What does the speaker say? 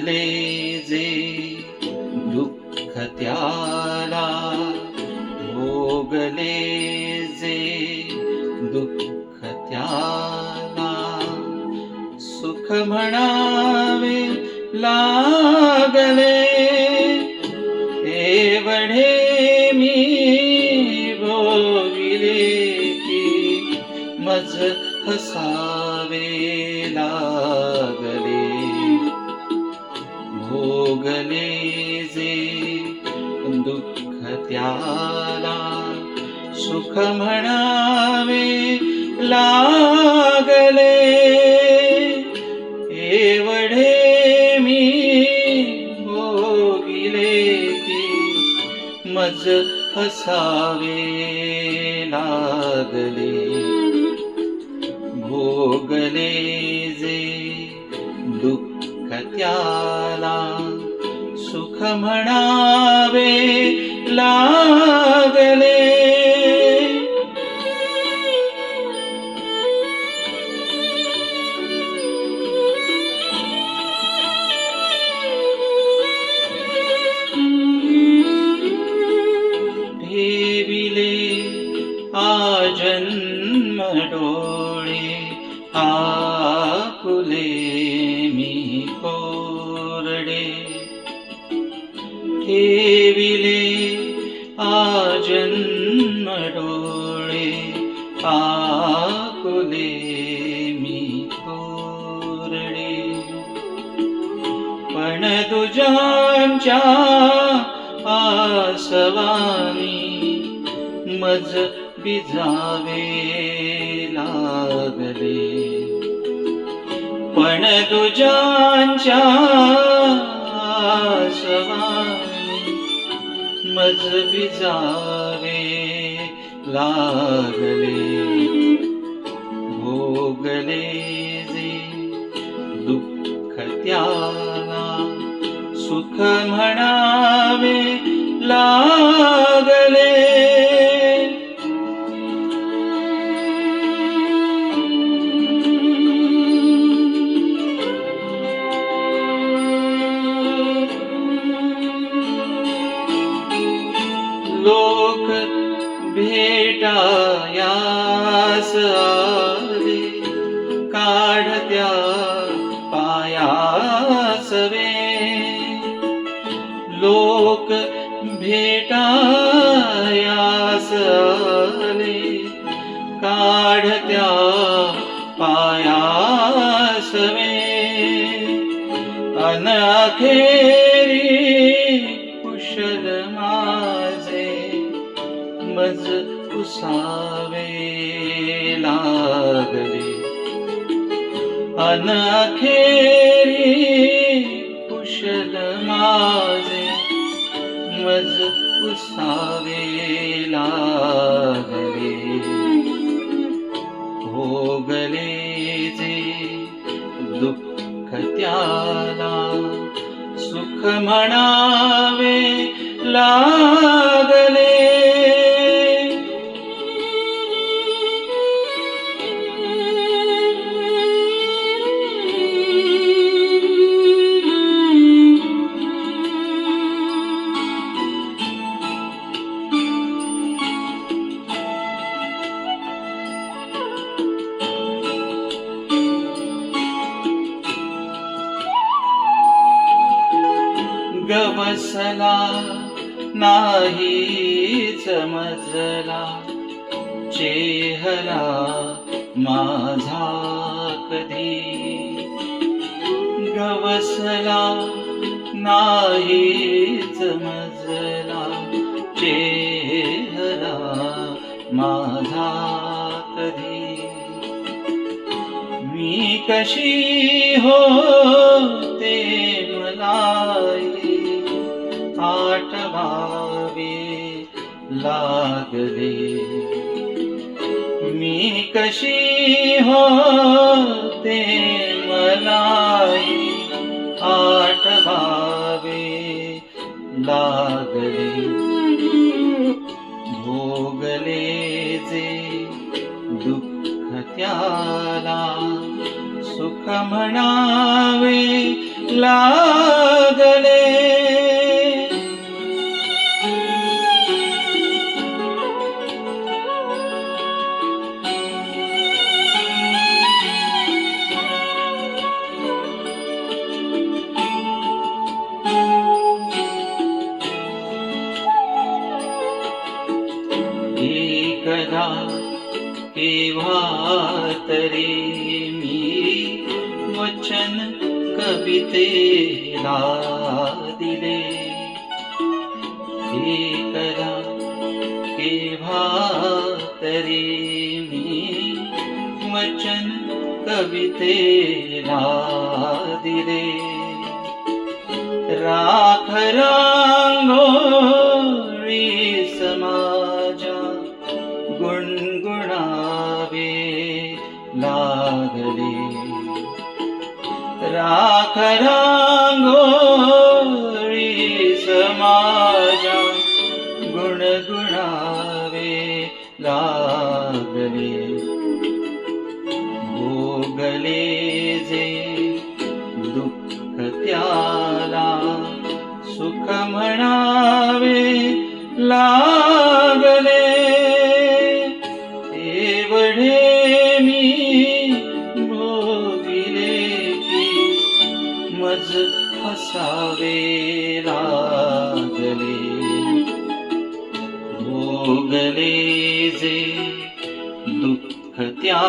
लागले जे दुःख त्याला भोगले जे दुःख त्याला सुख म्हणावे लागले. भोगले जे दुःख त्याला सुख म्हणावे लागले. एवढे मी भोगिले की मज हसावे लागले. भोगले जे दुःख त्याला सुख म्हणावे लागले ठेविले आजन्म डोळे आकुले ठेविले आजन्म डोळे आकुले मी कोरडे पण तुझ्यांच्या आसवानी मज बिझावे लागले. पण तुझ्यांच्या आसवानी मज बिजावे लागले भोगले जे दुःख त्याला सुख म्हणावे लागले. भेटायास आले काढत्या पायासवे लोक भेटायास आले काढत्या पायासवे अनखेरी कुशल मा मज पुसावे लागले. अनखेरी कुशल माझे मज पुसावे लागले. भोगले जे दुःख त्याला सुख म्हणावे योग गवसला नाही समजला चेहरा माझा कधी? गवसला नाही समजला चेहरा माझा कधी? मी कशी हो तेवला वाट भावी लागले मी कशी होते आठ आठवावे लागले भोगले जे दुःख त्याला सुख म्हणावे लागले. कदा केव्हा तरी मी. वचन कवितेला दिले. कदा केव्हा तरी मी. वचन कवितेला दिले. राखरा राख रांगोळी समाजा गुणगुणावे लागले। भोगले दुःख त्याला सुख म्हणावे लागले गले भोगले जे दुखत्या